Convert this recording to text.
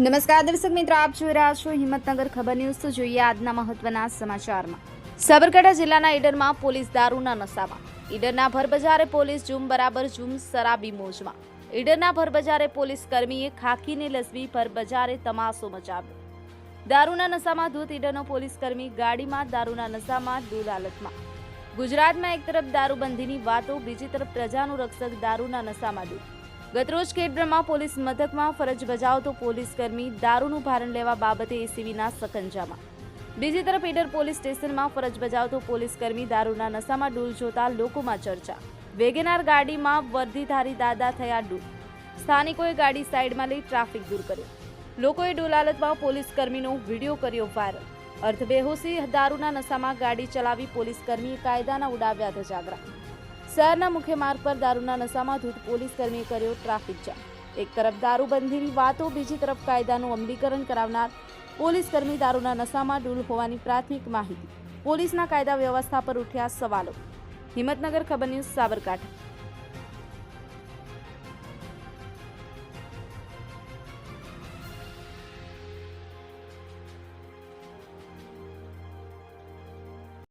નમસ્કાર દર્શક મિત્રો, આપ જોઈ રહ્યા છો હિંમતનગર ખબર ન્યૂઝ. તો જોઈએ આજના મહત્વના સમાચારમાં. સાબરકાંઠા જિલ્લાના ઈડરમાં પોલીસ દારૂના નશામાં. ઈડરના ભરબજારે પોલીસ ઝૂમ બરાબર ઝૂમ શરાબી મોજમાં. ઈડરના ભરબજારે પોલીસ કર્મીએ ખાખીને લસવી ભરબજારે તમાશો મચાવ્યો. દારૂના નશામાં ધૂત ઈડરનો પોલીસ કર્મી ગાડીમાં, દારૂના નશામાં ડૂલ હાલતમાં ગુજરાતમાં એક તરફ દારૂબંધીની વાતો, બીજી તરફ પ્રજાનું રક્ષક દારૂના નશામાં ડૂબ. ગતરોજ કેડબ્રહ્મા પોલીસ મથકમાં ફરજ બજાવતો પોલીસ કર્મી દારૂનું ભારણ લેવા બાબતે એસીબીના સકંજામાં. બીજી તરફ ઈડર પોલીસ સ્ટેશનમાં ફરજ બજાવતો પોલીસ કર્મી દારૂના નશામાં ડૂલ જોતા લોકોમાં ચર્ચા. વેગેનાર ગાડીમાં વર્ધીધારી દાદા થયા ડૂલ. સ્થાનિકોએ ગાડી સાઈડમાં લઈ ટ્રાફિક દૂર કર્યો. લોકોએ ડોલ હાલતમાં પોલીસ વીડિયો કર્યો વાયરલ. અર્થબેહોશી દારૂના નશામાં ગાડી ચલાવી પોલીસ કર્મીએ કાયદાના ઉડાવ્યા ધજાગરા. શહેરના મુખ્ય માર્ગ પર દારૂના નશામાં ધૂત પોલીસ કર્મીએ કર્યો ટ્રાફિક જામ. એક તરફ દારૂબંધીની વાતો, બીજી તરફ કાયદાનું અમલીકરણ કરાવનાર પોલીસ કર્મી દારૂના નશામાં ડૂલ હોવાની પ્રાથમિક માહિતી. પોલીસના કાયદા વ્યવસ્થા પર ઉઠ્યા સવાલો. હિંમતનગર ખબર ન્યૂઝ, સાબરકાંઠા.